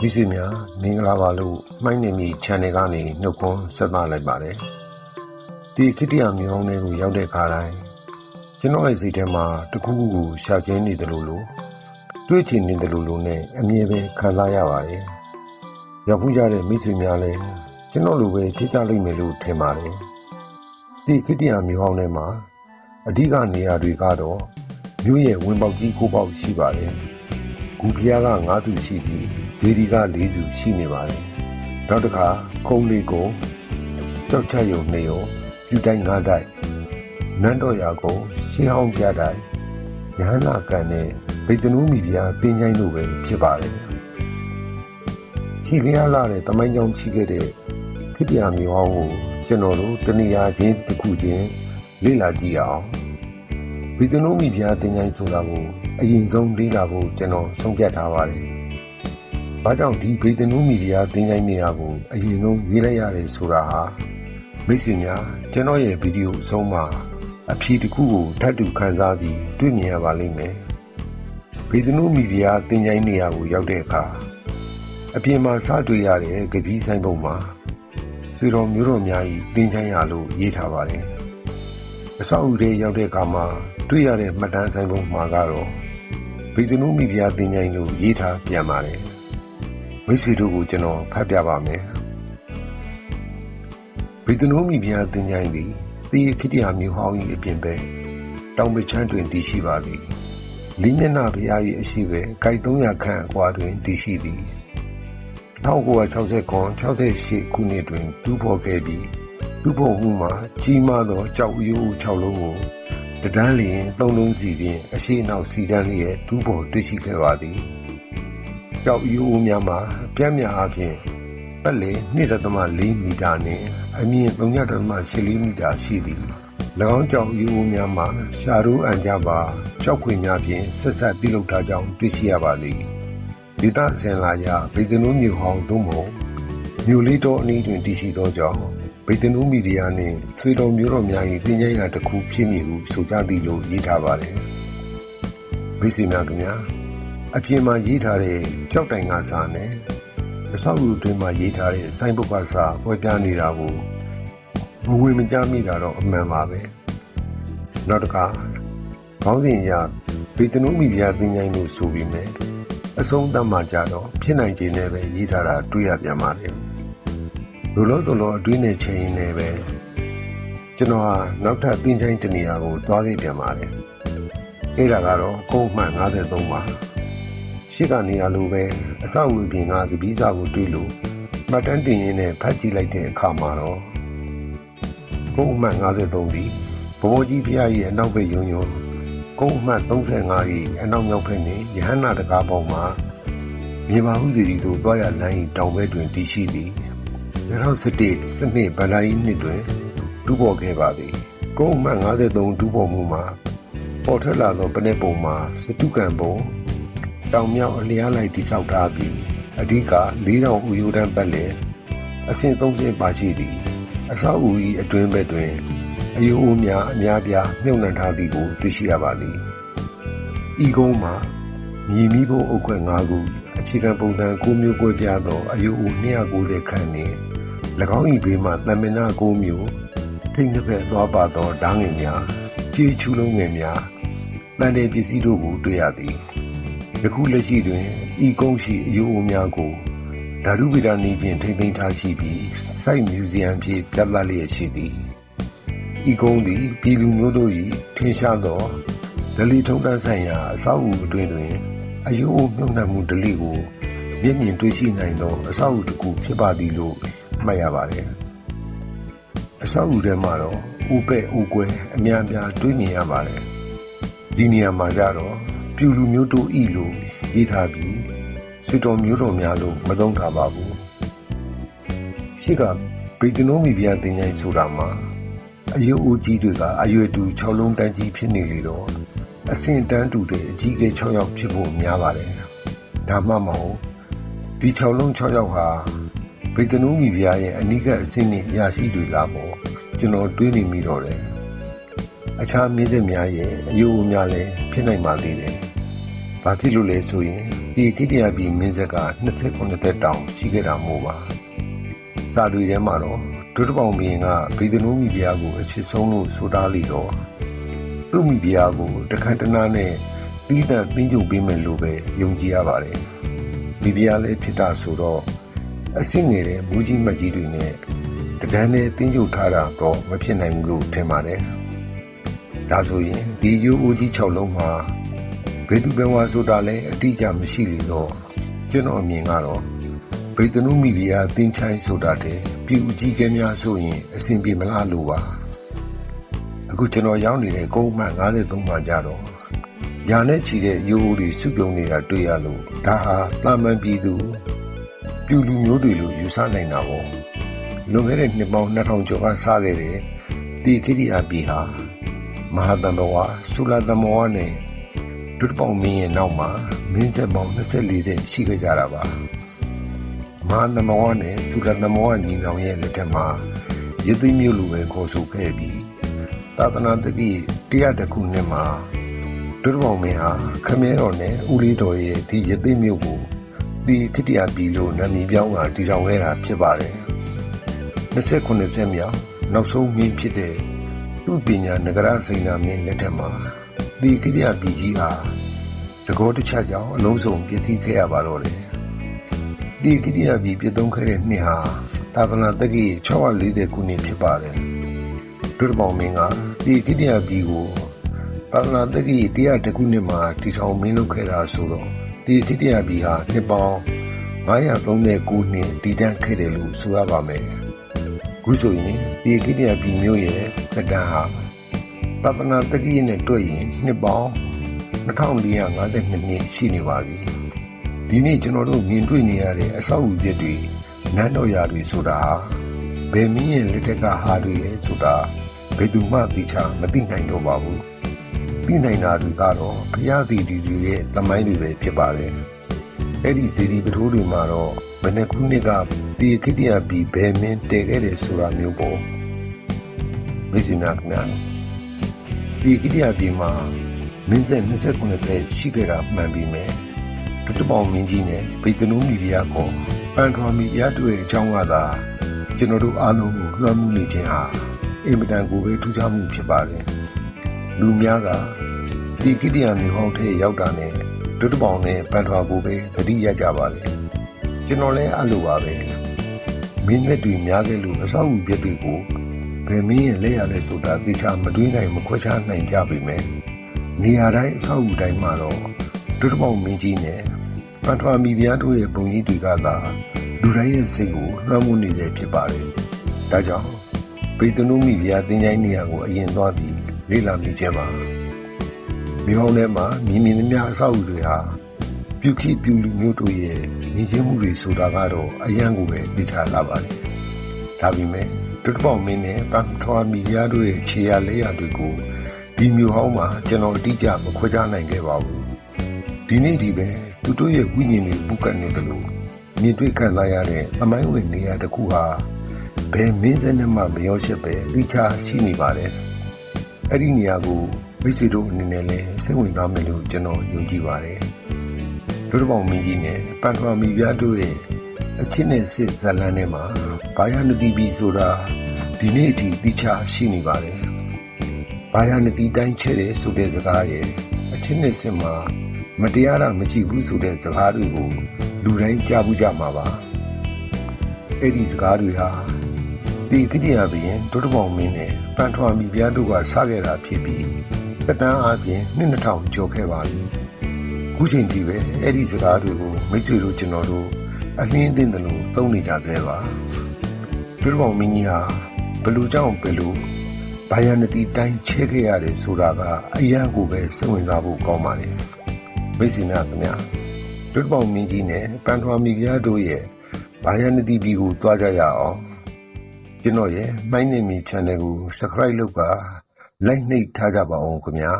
မိတ်ဆွေများမင်္ဂလာပါလို့မှိုင်းနေမီ channel ကနေနှုတ်ခွန်းဆက်သလိုက်ပါတယ်ဒီခိတ္တရမျိုးဟောင်းတွေကိုရောက်တဲ့ခါတိုင်းကျွန်တော်ရဲ့စိတ်ထဲမှာတစ်ခုခုကိုရှာကျင်းနေတယ်လို့လို့တွေးချင်နေတယ်လို့လို့နဲ့အမြဲပဲခံစားရပါတယ်ရောက်ခုကြတဲ့မိတ်ဆွေများလည်းကျွန်တော်လိုပဲဖြစ်ကြလိမ့်မယ်လို့ထင်ပါတယ်ဒီခိတ္တရမျိုးဟောင်းတွေမှာအဓိကနေရာတွေကတော့မြို့ရဲ့ဝင်ပေါက်ကြီးကိုပေါက်ရှိပါတယ်ဂူဖျားက9စုရှိပြီး ဒေဒီက4စုရှိနေပါတယ်နောက်တစ်ခါခုံးလေးကိုကြောက်ချရုံနေရောပြူတိုင်း9တိုက်နန်းတော်ရာကိုရှင်းအောင်ပြတိုက်ရဟန္တာကန်နဲ့ဗေဒနူးမီဒီယာတင်းချိုင်းတို့ပဲဖြစ်ပါတယ်ရှိလျားလာတဲ့တမိုင်းကြောင်ရှိခဲ့တဲ့ခိတ္တရာမျိုးဟောင်းကိုကျွန်တော်တို့တဏှာချင်းတစ်ခုချင်းလေ့လာကြည့်အောင်ဗီဒီယိုမီဒီယာတင်ချိုင်းဆိုတာကိုအရင်ဆုံးလေ့လာဖို့ကျွန်တော်ဆုံးဖြတ်ထားပါတယ်။ ဘာကြောင့်ဒီဗီဒီယိုမီဒီယာတင်ချိုင်းနေရာကိုအရင်ဆုံးရေးလိုက်ရတယ်ဆိုတာဟာမိတ်ဆွေများကျွန်တော်ရဲ့ဗီဒီယိုအဆုံးမှာအဖြေတစ်ခုကိုထပ်တူခန်းစားပြီးတွေ့မြင်ရပါလိမ့်မယ်။ဗီဒီယိုမီဒီယာတင်ချိုင်းနေရာကိုရောက်တဲ့အခါအပြင်မှာစတွေ့ရတဲ့ကပီးဆိုင်ပုံမှာဆွေတော်မျိုးတော်များကြီးတင်ချိုင်းရလို့ရေးထားပါတယ်။အဆောက်အဦတွေရောက်တဲ့အခါမှာတွေ့ရတဲ့မှတ်တမ်းဆိုင်ပုံမှာကတော့ဗီဒီယိုမီဒီယာတင်ချိုင်းလို့ရေးထားပြန်ပါတယ်။ မိတ်ဆွေတို့ကိုကျွန်တော်ဖတ်ပြပါမယ်။ဗီဒီယိုမီဒီယာတင်ချိုင်းသည်တီးခိတ္တရာမျိုးဟောင်းကြီးအပြင်ပဲတောင်ပချမ်းတွင်တည်ရှိပါသည်။လင်းမျက်နှာဖျား၏အရှိပဲဂိုက်300ခန့်အကွာတွင်တည်ရှိသည်။1969 68ခုနှစ်တွင်တူးဖော်ခဲ့ပြီးတူးဖော်မှုမှာကြီးမားသောကြောက်ရိုး6လုံးကိုတဒန်းလျင်3လုံးစီဖြင့်အရှိနောက်စီတန်းလျက်တူးဖော်တွေ့ရှိခဲ့ပါသည် ကြောက်ရိုးများမှာပြင်းများအပြင်ပတ်လေ2.4မီတာနှင့်အမြင့်3.84မီတာရှိသည်၎င်းကြောင့်ယူဦးများမှာရှာရိုးအန်ကြပါကြောက်ခွေများဖြင့်ဆက်ဆက်ပြုလုပ်ထားကြောင်းတွေ့ရှိရပါသည်ဒေသဆင်လာရဗေဒနုမြို့ဟောင်းသို့မဟုတ်မြို့လေးတော်အနီးတွင်တည်ရှိသောကြောင့်ဗေဒနုမီဒီယာနှင့်ဆွေတော်မျိုးတော်များ၏တင်ကြရာတစ်ခုဖြစ်မည်ဟုဆိုကြသည်လို့ရေးထားပါတယ်မိတ်ဆွေများခင်ဗျာ အပြင်မှာရေးထားတဲ့ကြောက်တိုင်ကစာနဲ့အဆောက်အဦတွင်မှာရေးထားတဲ့စိုင်းပုတ်ကစာဟောကြားနေတာကိုမဝင်မကြားမိတာတော့အမှန်ပါပဲနောက်တစ်ခါခေါင်းစဉ်ရဗေဒနုမီဒီယာတင်ကြိုင်းလို့ဆိုပြီးမယ်အဆုံးသတ်မှကြတော့ဖြစ်နိုင်ခြေနဲ့ပဲရေးထားတာတွေ့ရပြန်ပါလိမ့်လူလို့တော်တော်အတွင်းနဲ့ချိန်ရင်းနဲ့ပဲကျွန်တော်ဟာနောက်ထပ်တင်းချိုင်းတနေရာကိုသွားခဲ့ပြန်ပါတယ်အဲ့ဒါကတော့ကုန်းမှန်53ပါ ရှစ်ကနေရာလိုပဲအဆောက်အဦပြင်ကသပီးစာကိုတွေ့လို့မှတ်တမ်းတင်ရင်းနဲ့ဖတ်ကြည့်လိုက်တဲ့အခါမှာတော့ကုန်းမှန်53ဒီဘိုးကြီးဖျားကြီးအနောက်ဘက်ယုံယုံကုန်းအမှတ်35၏အနောက်မြောက်ဘက်နှင့်ရဟန္တာတကားပေါင်းမှာမြေပါဟုစီရီသို့တွားရလိုင်းတောင်ဘက်တွင်တည်ရှိသည်2017စနစ်ဗလာယီနှစ်တွင်တူးပေါ်ခဲ့ပါသည်ကုန်းအမှတ်53တူးပေါ်မှုမှာပေါ်ထွက်လာသောပနေပုံမှာစတုကံပုံ တောင်မြောက်အလျားလိုက်တိဆောက်ထားပြီးအဓိက၄တောင်ဥယျာဉ်တန်းပတ်လည်အဆင့်30ပါရှိသည် အဆောက်အဦ၏အတွင်းဘက်တွင်အယိုးအိုးများအများပြားမြုပ်နှံထားသည်ကိုတွေ့ရှိရပါသည်။ဤကုန်းမှာမြေမီးဘုံအုပ်ခွက်၅ခုအခြေခံပုံစံ၉မျိုးကွဲပြားသောအယိုးအိုး290ခန့်နှင့်၎င်း၏ဘေးမှတမင်နာ၉မျိုးထိတ်နှစ်ဖက်သွားပါသောဓာငင်များကြေးချူလုံးငယ်များတန်တဲ့ပစ္စည်းတို့ကိုတွေ့ရသည်။ ယခုလက်ရှိတွင် ဤကုန်းရှိအယိုးအိုးများကို ဓာတုဗေဒနည်းဖြင့် ထိမ့်သိမ်းထားရှိပြီးစိုက်မြူဇီယံဖြင့်ပြသလျက်ရှိသည်။ဤကုန်းသည် ပြည်လူမျိုးတို့၏ထင်ရှားသောဒလီထုံတန်းဆိုင်ရာ အဆောက်အဦအတွင်းတွင်အယိုးမြုပ်နှံမှုဒလီကို မျက်မြင်တွေ့ရှိနိုင်သော အဆောက်အဦတစ်ခု ဖြစ်ပါသည်လို့ မှတ်ရပါတယ်။အဆောက်အဦထဲမှာတော့ဥပဲ့ဥကွဲ အများများ တွေ့မြင်ရပါတယ်။ဒီနေရာမှာကြတော့ ပြူလူမျိုးတို့ဤလို့ရေးထားပြီးစစ်တော်မျိုးတော်များလို့မသုံးထားပါဘူး။ရှိကဗီဒီယိုမီဒီယာတင်ရိုင်းဆိုတာမှာအယိုးအိုကြီးတွေကအရွယ်တူ6လုံးတန်းကြီးဖြစ်နေလေတော့အဆင့်တန်းတူတဲ့အကြီးအကဲ6ယောက်ဖြစ်ဖို့များပါတယ်။ဒါမှမဟုတ်ဒီ6လုံး6ယောက်ဟာဗေဒနူးမီဒီယာရဲ့အနိကအဆင့်နဲ့ရာရှိတွေလာပေါ့ကျွန်တော်တွေးနေမိတော့တယ်။အခြားမြင့်သက်များရဲ့အယိုးအိုများလည်းဖြစ်နိုင်ပါသေးတယ်။ ဘာဖြစ်လို့လဲဆိုရင်ဒီတိတရာပြည်မင်းဆက်က29သက်တောင်ရှိခဲ့တာမို့ပါစာတွေထဲမှာတော့ဒုတပေါင်ဘီရင်ကဗေဒနုမိဖုရားကိုအချစ်ဆုံးလို့ဆိုတာလိတော့သူ့မိဖုရားကိုတခန့်တနာနဲ့ပြီးတဲ့တင်းကျုပ်ပေးမယ်လို့ပဲယုံကြည်ရပါတယ်မိဖုရားလည်းဖြစ်တာဆိုတော့အစ်စ်ငယ်တဲ့မူကြီးမတ်ကြီးတွေနဲ့တဒန်းနဲ့တင်းကျုပ်ထားတာတော့မဖြစ်နိုင်ဘူးလို့ထင်ပါတယ်ဒါဆိုရင်ဒီရိုးအိုးကြီး6လုံးမှာ ဘယ်သူပဲဝါဆိုတာလဲအတိအကျမရှိလေတော့ကျွန်တော်အမြင်ကတော့ဗေဒနုမိဖုရားတင်းချိုင်းဆိုတာတဲ့ပြည်ဦးကြီးကဲများဆိုရင်အဆင်ပြေမလားလို့ပါအခုကျွန်တော်ရောက်နေတဲ့ကုန်းမှန်53မှာကြတော့ညာနဲ့ချီတဲ့ရိုးအိုးတွေစုပြုံနေတာတွေ့ရလို့ဒါဟာတာမန်ပြည်သူပြူလူမျိုးတွေလို့ယူဆနိုင်တာပေါ့လွန်ခဲ့တဲ့နှစ်ပေါင်း2000ကျော်ကစခဲ့တဲ့ဒီခိတိအပြည်ဟာမဟာတန်ဘဝဆုလတမောနဲ့ ဒုတပေါင်းမင်းရဲ့နောက်မှာမင်းဆက်ပေါင်း24တဲ့ရှိခဲ့ကြတာပါမဟာတမောနဲ့ဆုလတမောညီနောင်ရဲ့လက်ထက်မှာရသိမျိုးလိုပဲခေါ်ဆိုခဲ့ပြီးသာသနာတတိတရားတစ်ခုနှစ်မှာဒုတပေါင်းမင်းဟာခမဲတော်နဲ့ဦးလေးတော်ရဲ့ဒီရသိမျိုးကိုဒီခိတိအပြည်လို့နာမည်ပြောင်းတာတည်ထောင်ခဲ့တာဖြစ်ပါတယ်29ဆက်မြောက်နောက်ဆုံးမင်းဖြစ်တဲ့သူ့ပညာနဂရစိန်နာမင်းလက်ထက်မှာ ဒီခိတိအပြည်ကြီးဟာသကောတခြားကြောင့်အလုံးစုံပြည့်စည်ခဲ့ရပါတော့တယ်ဒီခိတိအပြည်ပြည့်သုံးခဲ့တဲ့နှစ်ဟာသာသနာတက္ကီ640ခုနှစ်ဖြစ်ပါတယ်ဒုတပေါင်းမင်းကဒီခိတိအပြည်ကိုသာသနာတက္ကီ100တခုနှစ်မှာတည်ထောင်မင်းလုပ်ခဲ့တာဆိုတော့ဒီခိတိအပြည်ဟာနှစ်ပေါင်း939နှစ်တည်တံ့ခဲ့တယ်လို့ဆိုရပါမယ်ခုဆိုရင်ဒီခိတိအပြည်မျိုးရဲ့သက်တမ်းဟာ ပပနာတက္ကီနဲ့တွေ့ရင်နှစ်ပေါင်း2452နှစ်ရှိနေပါပြီဒီနေ့ကျွန်တော်တို့မြင်တွေ့နေရတဲ့အဆောက်အဦသစ်တွေနန်းတော်ရာတွေဆိုတာဘယ်မင်းရဲ့လက်ထက်ကဟာတွေလဲဆိုတာဘယ်သူမှသိချာမသိနိုင်တော့ပါဘူးသိနိုင်တာတွေကတော့ဘုရားသီတီတွေရဲ့သမိုင်းတွေပဲဖြစ်ပါတယ်အဲ့ဒီစီဒီပထိုးတွေမှာတော့ဘယ်နှခုနှစ်ကဒီခိတ္တရာပြည်ဘယ်မင်းတည်ခဲ့တယ်ဆိုတာမျိုးပေါ့မိတ်ဆွေများခင်ဗျာ ဒီကိတ္တရာပြည်မှာမင်းဆက်29ပဲရှိခဲ့တာမှန်ပြီမယ်ဒုတပေါင်းမင်းကြီးနဲ့ဗိတ်ကနုမီဒီယာကောပန်ထွာမီဒီယာတို့ရဲ့အကြောင်းကသာကျွန်တော်တို့အားလုံးကိုလွှမ်းမိုးနေခြင်းဟာအင်မတန်ကိုပဲထူးခြားမှုဖြစ်ပါတယ်လူများကဒီကိတ္တရာမျိုးဟောင်းထဲရောက်တာနဲ့ဒုတပေါင်းနဲ့ပန်ထွာကိုပဲသတိရကြပါလေကျွန်တော်လည်းအဲ့လိုပါပဲမင်းလက်တွေများခဲ့လို့အဆောက်အဦပြက်တွေကို ဘယ်မင်းရဲ့လက်ရလဲဆိုတာသိချာမတွေးနိုင်မခွဲခြားနိုင်ကြပေမဲ့နေရာတိုင်းအဆောက်အဦတိုင်းမှာတော့ဒုတပေါင်းမင်းကြီးနဲ့ပန်ထွာမီပြားတို့ရဲ့ပုံကြီးတွေကသာလူတိုင်းရဲ့စိတ်ကိုလွှမ်းမိုးနေတယ်ဖြစ်ပါတယ်။ဒါကြောင့်ဗေဒနုမီပြားတင်ချိုင်းနေရာကိုအရင်သွားပြီးလေ့လာမိခြင်းပါ။မြေဟောင်းထဲမှာမြင်မြင်သမျှအဆောက်အဦတွေဟာပြုခိပြုလူမျိုးတို့ရဲ့ညီချင်းမှုတွေဆိုတာကတော့အယံကိုပဲသိထားလာပါတယ်။ဒါပေမဲ့ ဒုတပေါင်းမင်းနဲ့ပန်ထွာမီပြားတို့ရဲ့ခြေရလက်ရတွေကိုဒီမျိုးဟောင်းမှာကျွန်တော်အတိအကျမခွဲခြားနိုင်ခဲ့ပါဘူးဒီနေ့ဒီပဲသူတို့ရဲ့ဝိညာဉ်တွေပုကတ်နေတယ်လို့မြင်တွေ့ခံစားရတဲ့အမိုင်းဝင်နေရာတစ်ခုဟာဘယ်မင်းစနဲ့မှမရောရှက်ပဲတိကျရှိနေပါတယ်အဲ့ဒီနေရာကိုမိတ်ဆွေတို့အနေနဲ့လည်းစိတ်ဝင်စားမယ်လို့ကျွန်တော်ယုံကြည်ပါတယ်ဒုတပေါင်းမင်းကြီးနဲ့ပန်ထွာမီပြားတို့ရဲ့ အချစ်နဲ့စစ်ဇလန်းထဲမှာဘာယာနတိပီဆိုတာဒီနေ့အထိတိကျရှိနေပါတယ်ဘာယာနတိတိုင်းချဲ့တယ်ဆိုတဲ့စကားရဲ့အချင်းနဲ့စင်မှာမတရားတာမရှိဘူးဆိုတဲ့စကားတွေကိုလူတိုင်းကြားဘူးကြမှာပါအဲ့ဒီစကားတွေဟာဒီကိတိယဘရင်ဒုတဘောင်မင်းနဲ့ပန်ထွာမီပြားတို့ကစခဲ့တာဖြစ်ပြီးတက်တန်းအပြင်နှစ်2000ကျော်ခဲ့ပါပြီခုချိန်ဒီပဲအဲ့ဒီစကားတွေကိုမိတ်ဆွေတို့ကျွန်တော်တို့ အလင်းအသင့်တယ်လို့သုံးနေကြသေးပါဒုတဘောင်မင်းကြီးဟာဘလူကြောင့်ဘလူဘာယာနတိတိုင်းချဲခဲ့ရတယ်ဆိုတာကအရန်ကိုပဲစိတ်ဝင်စားဖို့ကောင်းပါလေမိတ်ဆွေများခင်ဗျာဒုတပေါင်းမင်းကြီးနဲ့ပန်ထွာမီပြားတို့ရဲ့ဘာယာနတိပြည်ကိုတွားကြရအောင်ကျွန်တော်ရဲ့မိုင်းနေမီ channel ကို subscribe လုပ်ပါ like နှိပ်ထားကြပါအောင်ခင်ဗျာ